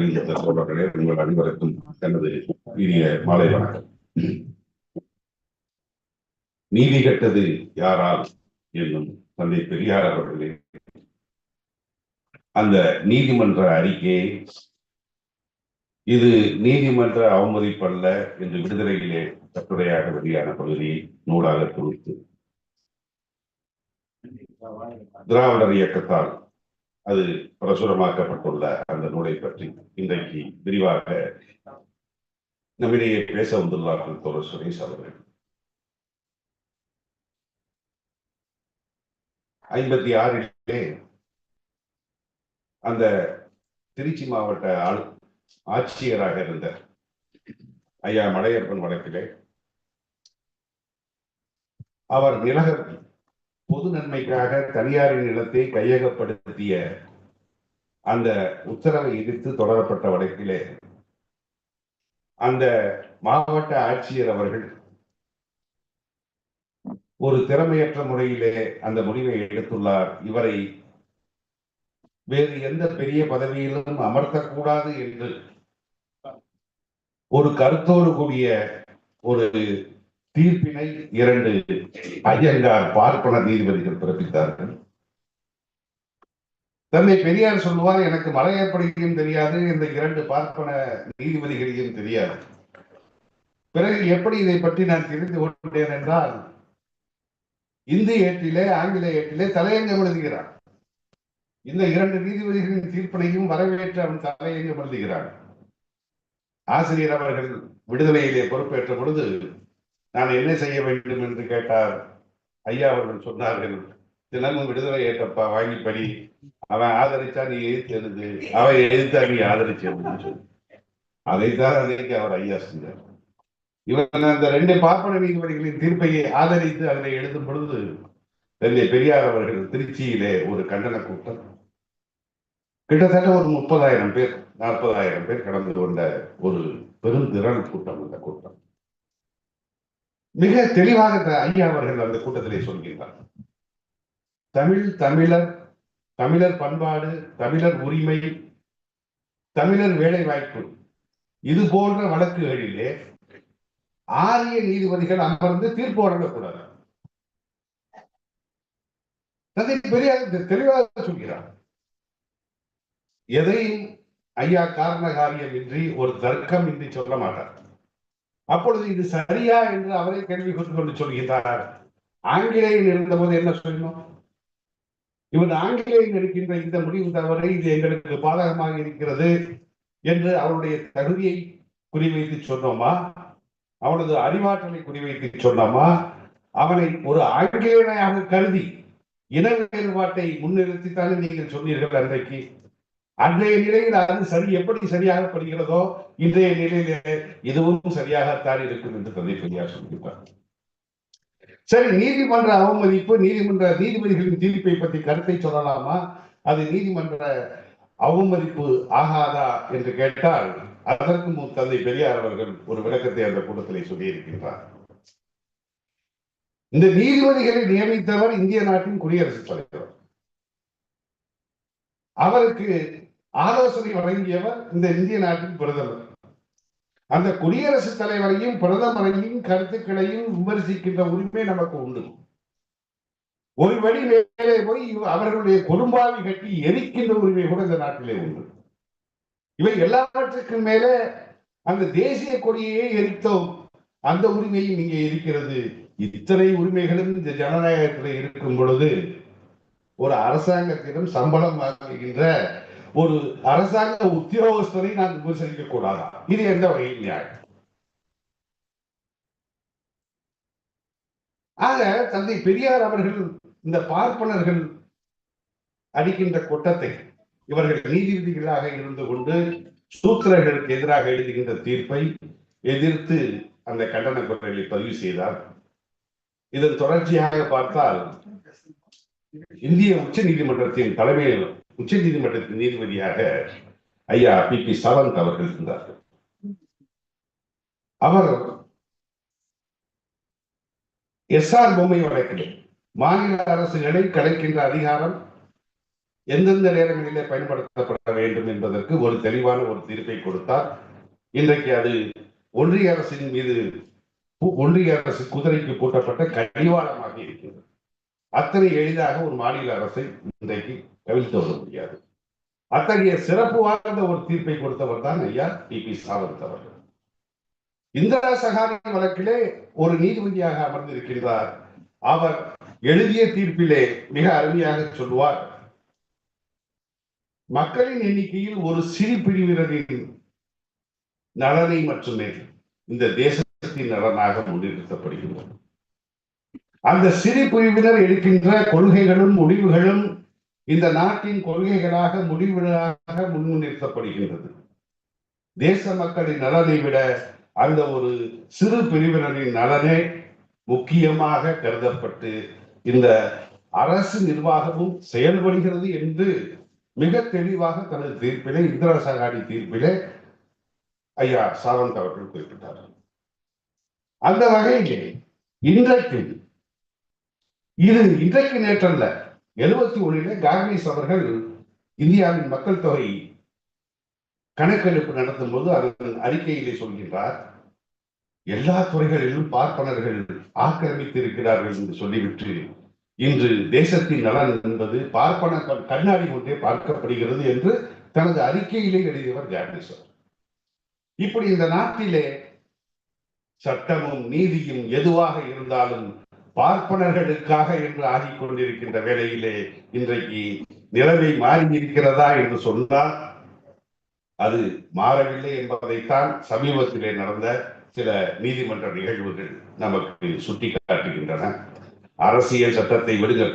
வருகின்ற தோழர்களே உங்கள் அனைவருக்கும் எனது இனிய மாலை வணக்கம். நீதி கட்டது யாரால் என்னும் தந்தை பெரியார் அவர்களே. அந்த நீதிமன்ற அறிக்கையை இது நீதிமன்ற அவமதிப்பல்ல என்று விடுதலையிலே கட்டுரையாக வெளியான பகுதியை நூலாக தொகுத்து. திராவிடர் இயக்கத்தால் அது பிரசுரமாக்கப்பட்டுள்ள அந்த நூலை பற்றி இன்றைக்கு விரிவாக நம்மிடையே பேச வந்துள்ளார்கள் தோழர் சுரேஷ் அவர்கள். ஐம்பத்தி ஆறிலே அந்த திருச்சி மாவட்ட ஆள் ஆட்சியராக இருந்த ஐயா மலையப்பன் வழக்கிலே அவர் நிலகர் பொது நன்மைக்காக தனியாரின் நிலத்தை கையகப்படுத்திய அந்த உத்தரவை எதிர்த்து தொடரப்பட்ட வழக்கிலே அந்த மாவட்ட ஆட்சியர் அவர்கள் ஒரு திறமையற்ற முறையிலே அந்த முடிவை எடுத்துள்ளார். இவரை வேறு எந்த பெரிய பதவியிலும் அமர்த்தக்கூடாது என்று ஒரு கருத்தோடு கூடிய ஒரு தீர்ப்பினை இரண்டு ஐயங்கார் பார்ப்பன நீதிபதிகள் பிறப்பித்தார்கள். தந்தை பெரியார் சொல்லுவார் எனக்கு மலையப்படியும் தெரியாது இந்த இரண்டு பார்ப்பன நீதிபதிகளையும் தெரியாது. பிறகு எப்படி இதை பற்றி நான் தெரிந்து கொண்டேன் என்றால் இந்தி ஏட்டிலே ஆங்கில ஏட்டிலே தலையங்கம் எழுதுகிறார். இந்த இரண்டு நீதிபதிகளின் தீர்ப்பினையும் வரவேற்று அவன் தலையங்கம் எழுதுகிறான். ஆசிரியர் அவர்கள் விடுதலையிலே பொறுப்பேற்ற பொழுது நான் என்ன செய்ய வேண்டும் என்று கேட்டார். ஐயா அவர்கள் சொன்னார்கள் தினமும் விடுதலை ஏற்றப்பா வாங்கி படி. அவன் ஆதரிச்சா நீ எதிர்த்து எழுது. அவன் எதிர்த்தா நீ ஆதரிச்சு அப்படின்னு சொல்லி அதைத்தான் அன்றைக்கு அவர் ஐயா செஞ்சார். இவன் அந்த ரெண்டு பார்ப்பன நீதிபதிகளின் தீர்ப்பையை ஆதரித்து அதனை எழுதும் பொழுது தந்தை பெரியார் அவர்கள் திருச்சியிலே ஒரு கண்டன கூட்டம். கிட்டத்தட்ட ஒரு முப்பதாயிரம் பேர் நாற்பதாயிரம் பேர் கடந்து கொண்ட ஒரு பெரும் திரள் கூட்டம் அந்த கூட்டம். மிக தெளிவாக த- ஐயா அவர்கள் அந்த கூட்டத்திலே சொல்கின்றார். தமிழ் தமிழர் தமிழர் பண்பாடு தமிழர் உரிமை தமிழர் வேலை வாய்ப்பு இது போன்ற வழக்குகளிலே ஆரிய நீதிபதிகள் அமர்ந்து தீர்ப்பு வழங்கக்கூடாது. தந்தை பெரியார் தெளிவாக சொல்கிறார். எதையும் ஐயா காரண காரியம் இன்றி ஒரு தர்க்கம் இன்றி சொல்ல மாட்டார். அப்பொழுது இது சரியா என்று அவரை கேள்வி கொண்டு சொல்கிறார். ஆங்கிலேயன் இருந்தபோது என்ன சொல்லணும் இவன் ஆங்கிலேயன் இருக்கின்ற இந்த முடிவு தவறை இது எங்களுக்கு பாதகமாக இருக்கிறது என்று அவருடைய தகுதியை குறிவைத்து சொன்னோமா? அவனது அறிவாற்றலை குறிவைத்து சொன்னோமா? அவனை ஒரு ஆங்கிலேயனாக கருதி இன வேறுபாட்டை முன்னிறுத்தித்தானே நீங்கள் சொன்னீர்கள் அன்றைக்கு? அன்றைய நிலையில் அது சரி எப்படி சரியாக படுகிறதோ இன்றைய நிலையிலே இதுவும் சரியாகத்தான் இருக்கும் என்று தந்தை பெரியார் சொல்லியிருப்பார் சரி நீதிமன்ற அவமதிப்பு நீதிமன்ற நீதிபதிகளின் தீர்ப்பை பற்றி கருத்தை சொல்லலாமா? அது நீதிமன்ற அவமதிப்பு ஆகாதா என்று கேட்டால் அதற்கு முன் தந்தை பெரியார் அவர்கள் ஒரு விளக்கத்தை அந்த கூட்டத்திலே சொல்லியிருக்கின்றார். இந்த நீதிபதிகளை நியமித்தவர் இந்திய நாட்டின் குடியரசுத் தலைவர். அவருக்கு ஆலோசனை வழங்கியவர் இந்த இந்திய நாட்டின் பிரதமர். அந்த குடியரசுத் தலைவரையும் பிரதமரையும் கருத்துக்களையும் விமர்சிக்கின்ற உரிமை நமக்கு உண்டு. ஒரு வழி மேலே போய் அவர்களுடைய கொடும்பாவி கட்டி எரிக்கின்ற உரிமை கூட இந்த நாட்டிலே உண்டு. இவை எல்லாவற்றுக்கும் மேலே அந்த தேசிய கொடியையே எரித்தோம். அந்த உரிமையும் இங்கே இருக்கிறது. இத்தனை உரிமைகளும் இந்த ஜனநாயகத்தில் இருக்கும் பொழுது ஒரு அரசாங்கத்திடம் சம்பளம் வாங்குகின்ற ஒரு அரசாங்க உத்தியோகஸ்தரை நான் விமர்சிக்க கூடாதா? இது எந்த வகையில் நியாயம்? ஆக தந்தை பெரியார் அவர்கள் இந்த பார்ப்பனர்கள் அடிக்கின்ற கொட்டத்தை இவர்கள் நீதிபதிகளாக இருந்து கொண்டு சூத்திரர்களுக்கு எதிராக எழுதுகின்ற தீர்ப்பை எதிர்த்து அந்த கண்டன குரலை பதிவு செய்தார். இதன் தொடர்ச்சியாக பார்த்தால் இந்திய உச்ச நீதிமன்றத்தின் தலைமையில் உச்ச நீதிமன்றத்தின் நீதிபதியாக ஐயா பி பி சவந்த் அவர்கள் இருந்தார்கள். அவர் எஸ் ஆர் பொம்மை வழக்கில் மாநில அரசுகளை கலைக்கின்ற அதிகாரம் எந்தெந்த நேரங்களிலே பயன்படுத்தப்பட வேண்டும் என்பதற்கு ஒரு தெளிவான ஒரு தீர்ப்பை கொடுத்தார். இன்றைக்கு அது ஒன்றிய அரசின் மீது ஒன்றிய அரசு குதிரைக்கு கூட்டப்பட்ட கடிவாளமாக இருக்கிறது அத்தனை எளிதாக ஒரு மாநில அரசை இன்றைக்கு கவிழ்த்து விட முடியாது அத்தகைய சிறப்பு வாய்ந்த ஒரு தீர்ப்பை கொடுத்தவர் தான் ஐயா டி பி சாவந்த் அவர்கள். இந்திரா சகாரன் வழக்கிலே ஒரு நீதிபதியாக அமர்ந்திருக்கின்றார் அவர் எழுதிய தீர்ப்பிலே மிக அருமையாக சொல்லுவார். மக்களின் எண்ணிக்கையில் ஒரு சிறு பிரிவினரின் நலனை மட்டுமே இந்த தேசத்தின் நலனாக முன்னிறுத்தப்படுகிறது அந்த சிறு பிரிவினர் எடுக்கின்ற கொள்கைகளும் முடிவுகளும் இந்த நாட்டின் கொள்கைகளாக முடிவுகளாக முன்னிறுத்தப்படுகின்றது. தேச மக்களின் நலனை விட அந்த ஒரு சிறு பிரிவினரின் நலனே முக்கியமாக கருதப்பட்டு இந்த அரசு நிர்வாகமும் செயல்படுகிறது என்று மிக தெளிவாக தனது தீர்ப்பிலே இந்திரா சகாடி தீர்ப்பிலே ஐயா சாவந்த் அவர்கள் குறிப்பிட்டார் அந்த வகையிலே இன்றைக்கு இது இன்றைக்கு நேற்றல்ல எழுபத்தி ஒண்ணிலே காங்கிரஸ் அவர்கள் இந்தியாவின் மக்கள் தொகை கணக்கெடுப்பு நடத்தும் போது அதன் அறிக்கையிலே சொல்கின்றார் எல்லா துறைகளிலும் பார்ப்பனர்கள் ஆக்கிரமித்து இருக்கிறார்கள் என்று சொல்லிவிட்டு இன்று தேசத்தின் நலன் என்பது பார்ப்பன கண்ணாடி கொண்டே பார்க்கப்படுகிறது என்று தனது அறிக்கையிலே எழுதியவர் காங்கிரஸ் இப்படி இந்த நாட்டிலே சட்டமும் நீதியும் எதுவாக இருந்தாலும் பார்ப்பனர்களுக்காக என்று ஆகிக்கொண்டிருக்கின்ற வேளையிலே இன்றைக்கு நிலைமை மாறி இருக்கிறதா என்று சொன்னால் அது மாறவில்லை என்பதைத்தான் சமீபத்திலே நடந்த சில நீதிமன்ற நிகழ்வுகள் நமக்கு சுட்டிக்காட்டுகின்றன அரசியல் சட்டத்தை விடுங்கள்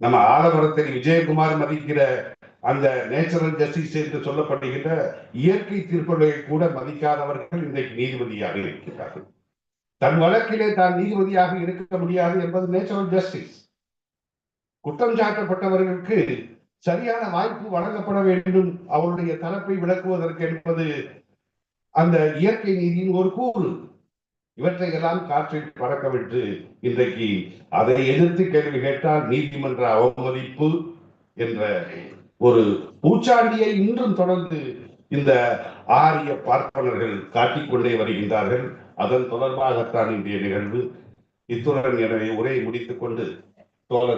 நம்ம ஆலமரத்தில் விஜயகுமார் மதிக்கிற அந்த நேச்சுரல் ஜஸ்டிஸ் என்று சொல்லப்படுகின்ற இயற்கை தீர்ப்புகளை கூட மதிக்காதவர்கள் இன்றைக்கு நீதிபதியாக இருக்கிறார்கள் தன் வழக்கிலே தான் நீதிபதியாக இருக்க முடியாது என்பது நேச்சுரல் ஜஸ்டிஸ். குற்றம் சாட்டப்பட்டவர்களுக்கு சரியான வாய்ப்பு வழங்கப்பட வேண்டும். அவருடைய தரப்பை விளக்குவதற்கு என்பது அந்த இயற்கை நீதியின் ஒரு கூறு. இவற்றை எல்லாம் காற்றில் பறக்கவிட்டு இன்றைக்கு அதை எதிர்த்து கேள்வி கேட்டால் நீதிமன்ற அவமதிப்பு என்ற ஒரு பூச்சாண்டியை இன்றும் தொடர்ந்து இந்த ஆரிய பார்ப்பனர்கள் காட்டிக்கொண்டே வருகின்றார்கள். அதன் தொடர்பாகத்தான் இன்றைய நிகழ்வு. இத்துடன் எனவே உரையை முடித்துக் கொண்டு தோழர்